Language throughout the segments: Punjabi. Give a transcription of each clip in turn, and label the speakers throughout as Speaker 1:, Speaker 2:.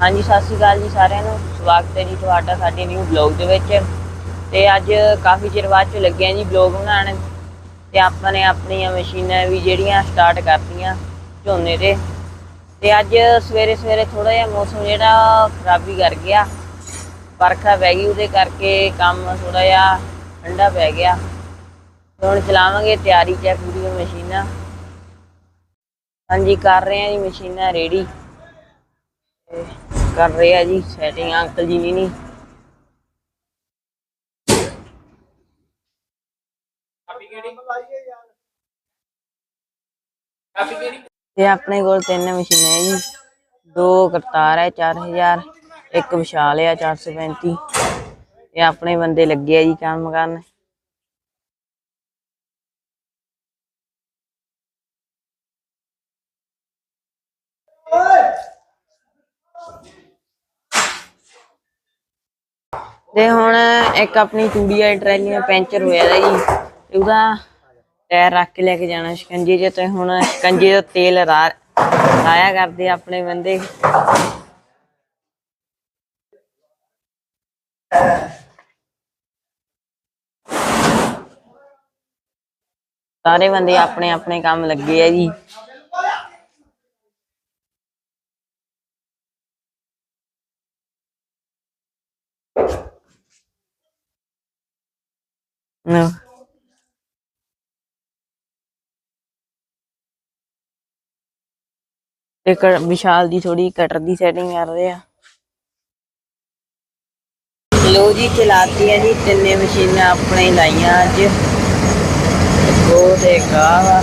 Speaker 1: ਹਾਂਜੀ, ਸਤਿ ਸ਼੍ਰੀ ਅਕਾਲ ਜੀ ਸਾਰਿਆਂ ਨੂੰ। ਸਵਾਗਤ ਹੈ ਜੀ ਤੁਹਾਡਾ ਸਾਡੇ ਨਿਊ ਬਲੌਗ ਦੇ ਵਿੱਚ। ਤੇ ਅੱਜ ਕਾਫੀ ਚਿਰ ਬਾਅਦ ਚ ਲੱਗਿਆ ਜੀ ਬਲੌਗ ਬਣਾਉਣ। ਤੇ ਆਪਾਂ ਨੇ ਆਪਣੀਆਂ ਮਸ਼ੀਨਾਂ ਵੀ ਜਿਹੜੀਆਂ ਸਟਾਰਟ ਕਰਤੀਆਂ ਝੋਨੇ ਤੇ। ਤੇ ਅੱਜ ਸਵੇਰੇ ਸਵੇਰੇ ਥੋੜਾ ਜਿਹਾ ਮੌਸਮ ਜਿਹੜਾ ਖਰਾਬੀ ਕਰ ਗਿਆ। ਵਰਖਾ ਪੈ ਗਈ, ਉਹਦੇ ਕਰਕੇ ਕੰਮ ਥੋੜਾ ਜਿਹਾ ਠੰਡਾ ਪੈ ਗਿਆ। ਹੁਣ ਚਲਾਵਾਂਗੇ ਤਿਆਰੀ ਚ ਹੈ ਪੂਰੀ ਮਸ਼ੀਨਾਂ। ਹਾਂਜੀ, ਕਰ ਰਹੇ ਹਾਂ ਜੀ ਮਸ਼ੀਨਾਂ ਰੈਡੀ ਤੇ ਕਰ ਰਿਹਾ ਜੀ ਸੈਟਿੰਗ ਅੰਕਲ ਜੀ ਨਹੀਂ ਨਹੀਂ ਤੇ ਆਪਣੇ ਕੋਲ ਤਿੰਨ ਮਸ਼ੀਨਾਂ ਹੈ ਜੀ। ਦੋ ਕਰਤਾਰ ਹੈ 4000 ਇੱਕ ਵਿਸ਼ਾਲ ਹੈ 435 ਇਹ ਆਪਣੇ ਬੰਦੇ ਲੱਗੇ ਆ ਜੀ ਕੰਮ ਕਰਨ। ਤੇ ਹੁਣ ਇੱਕ ਆਪਣੀ ਤੂੜੀ ਵਾਲੀ ਟਰੈਲੀ ਨਾਲ ਪੈਂਚਰ ਹੋਇਆ ਦਾ ਜੀ। ਉਹਦਾ ਟਾਇਰ ਰੱਖ ਕੇ ਲੈ ਕੇ ਜਾਣਾ ਸ਼ਿਕੰਜੇ 'ਚ ਤੇ ਹੁਣ ਸ਼ਿਕੰਜੇ ਦਾ ਤੇਲ ਰਾ- ਕਰਦੇ ਆਪਣੇ ਬੰਦੇ। ਸਾਰੇ ਬੰਦੇ ਆਪਣੇ ਆਪਣੇ ਕੰਮ ਲੱਗੇ ਆ ਜੀ। ਨਾ ਤੇ ਵਿਸ਼ਾਲ ਦੀ ਥੋੜੀ ਕਟਰ ਦੀ ਸੈਟਿੰਗ ਕਰ ਰਹੇ ਆ। ਲੋ ਜੀ ਚਲਾਤੀ ਹੈ ਜੀ, ਤਿੰਨੇ ਮਸ਼ੀਨਾਂ ਆਪਣੇ ਹੀ ਲਾਈਆਂ ਅੱਜ। ਉਹ ਤੇ ਗਾਹ ਉਹ ਆ।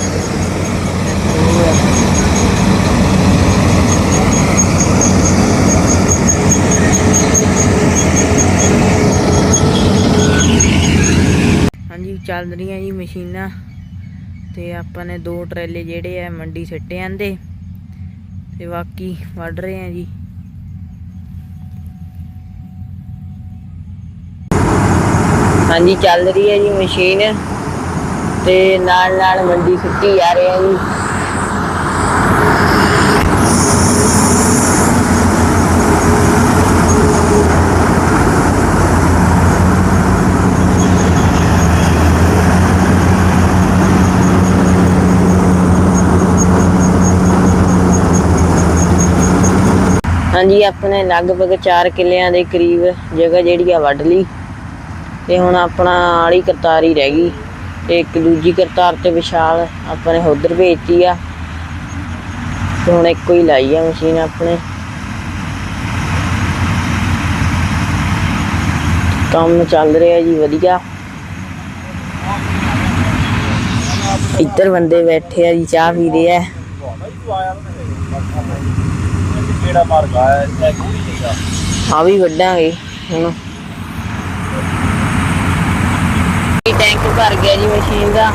Speaker 1: ਹਾਂਜੀ ਚੱਲ ਰਹੀਆਂ ਜੀ ਮਸ਼ੀਨਾਂ। ਤੇ ਆਪਾਂ ਨੇ ਦੋ ਟਰੇਲੇ ਜਿਹੜੇ ਆ, ਮੰਡੀ ਸਿੱਟੇ ਆਂਦੇ। ਤੇ ਬਾਕੀ ਵੱਢ ਰਹੇ ਆ ਜੀ। ਹਾਂਜੀ, ਚੱਲ ਰਹੀ ਹੈ ਜੀ ਮਸ਼ੀਨ। ਤੇ ਨਾਲ ਨਾਲ ਮੰਡੀ ਸਿੱਟੀ ਜਾ ਰਹੇ ਆ ਜੀ। ਹਾਂਜੀ, ਆਪਣੇ ਲਗਭਗ 4 ਕਿੱਲਿਆਂ ਦੇ ਕਰੀਬ ਜਗ੍ਹਾ ਜਿਹੜੀ ਆ ਵੱਢ ਲਈ। ਤੇ ਹੁਣ ਆਪਣਾ ਆਲੀ ਕਰਤਾਰ ਹੀ ਰਹਿ ਗਈ। ਤੇ ਇੱਕ ਦੂਜੀ ਕਰਤਾਰ ਤੇ ਵਿਸ਼ਾਲ ਆਪਣੇ ਉਧਰ ਭੇਜਤੀ ਆ। ਤੇ ਹੁਣ ਇੱਕੋ ਹੀ ਲਾਈ ਆ ਮਸ਼ੀਨ ਆਪਣੇ। ਕੰਮ ਚੱਲ ਰਿਹਾ ਜੀ ਵਧੀਆ। ਇੱਧਰ ਬੰਦੇ ਬੈਠੇ ਆ ਜੀ, ਚਾਹ ਪੀ ਰਹੇ ਆ।
Speaker 2: ਕਿਹੜਾ ਮਾਰ ਗਾ ਇਹ ਕੋਈ ਨਹੀਂਗਾ
Speaker 1: ਆ ਵੀ ਵੱਢਾਂਗੇ, ਹੁਣ। ਇਹ ਟੈਂਕ ਭਰ ਗਿਆ ਜੀ ਮਸ਼ੀਨ ਦਾ।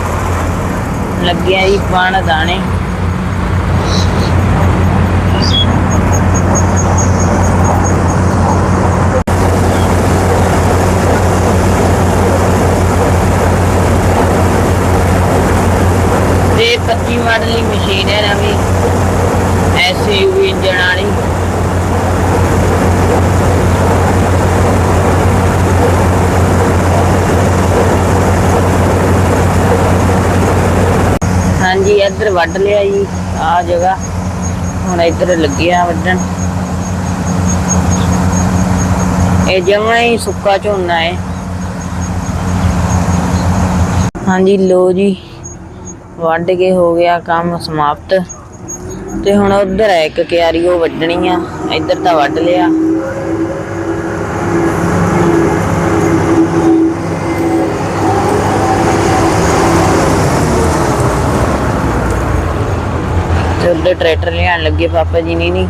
Speaker 1: ਲੱਗਿਆ ਜੀ ਪਾਣ ਦਾਣੇ। ਤੇ 25 ਮਾਡਲ ਦੀ ਮਸ਼ੀਨ ਹੈ ਨਵੀਂ। ਐਸਯੂਵੀ ਇੰਜਣ ਵਾਲੀ। ਹਾਂਜੀ, ਇੱਧਰ ਵੱਢ ਲਿਆ ਜੀ ਆ ਜਗ੍ਹਾ। ਹੁਣ ਇੱਧਰ ਲੱਗਿਆ ਵੱਢਣ। ਇਹ ਜਮਾਂ ਹੀ ਸੁੱਕਾ ਝੋਨਾ ਹੈ ਹਾਂਜੀ ਲੋ ਜੀ, ਵੱਢ ਕੇ ਹੋ ਗਿਆ ਕੰਮ ਸਮਾਪਤ। ਤੇ ਹੁਣ ਉਧਰ ਹੈ ਇੱਕ ਕਿਆਰੀ, ਉਹ ਵੱਢਣੀ ਆ। ਇੱਧਰ ਤਾਂ ਵੱਢ ਲਿਆ। ਤੇ ਉੱਧਰ ਟਰੈਕਟਰ ਲਿਆਣ ਲੱਗੇ ਪਾਪਾ ਜੀ, ਨੇ ਨਹੀਂ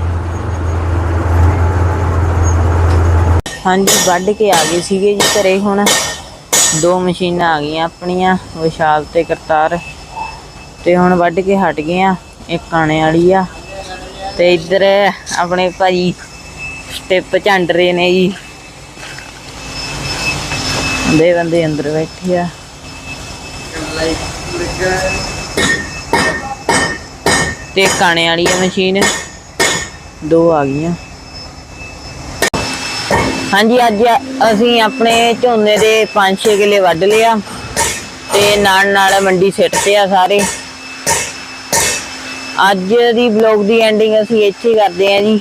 Speaker 1: ਹਾਂਜੀ, ਵੱਢ ਕੇ ਆ ਗਏ ਸੀਗੇ ਜੀ ਘਰੇ ਹੁਣ। ਦੋ ਮਸ਼ੀਨਾਂ ਆ ਗਈਆਂ ਆਪਣੀਆਂ, ਵਿਸ਼ਾਲ ਤੇ ਕਰਤਾਰ। ਤੇ ਹੁਣ ਵੱਢ ਕੇ ਹਟ ਗਏ ਆ। ਇੱਕ ਆਣੇ ਵਾਲੀ ਆ। ਤੇ ਇੱਧਰ ਆਪਣੇ ਭਾਜੀ ਸਟੈਪ ਝੰਡ ਰਹੇ ਨੇ ਜੀ। ਦੇ ਬੰਦੇ ਅੰਦਰ ਬੈਠੇ ਆ। ਤੇ ਕਾਣੇ ਵਾਲੀ ਆ ਮਸ਼ੀਨ। ਦੋ ਆ ਗਈਆਂ। ਹਾਂਜੀ, ਅੱਜ ਅਸੀਂ ਆਪਣੇ ਝੋਨੇ ਦੇ 5-6 ਕਿੱਲੇ ਵੱਢ ਲਿਆ ਤੇ ਨਾਲ ਨਾਲ ਮੰਡੀ ਸਿੱਟ ਤੇ ਆ ਸਾਰੇ। ਅੱਜ ਦੀ ਵਲੌਗ ਦੀ ਐਂਡਿੰਗ ਅਸੀਂ ਇੱਥੇ ਹੀ ਕਰਦੇ ਹਾਂ ਜੀ।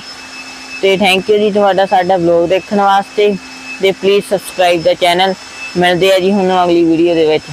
Speaker 1: ਤੇ ਥੈਂਕ ਯੂ ਜੀ ਤੁਹਾਡਾ ਸਾਡਾ ਵਲੌਗ ਦੇਖਣ ਵਾਸਤੇ। ਤੇ ਪਲੀਜ਼ ਸਬਸਕ੍ਰਾਈਬ ਦਾ ਚੈਨਲ ਮਿਲਦੇ ਆ ਜੀ ਹੁਣ ਅਗਲੀ ਵੀਡੀਓ ਦੇ ਵਿੱਚ।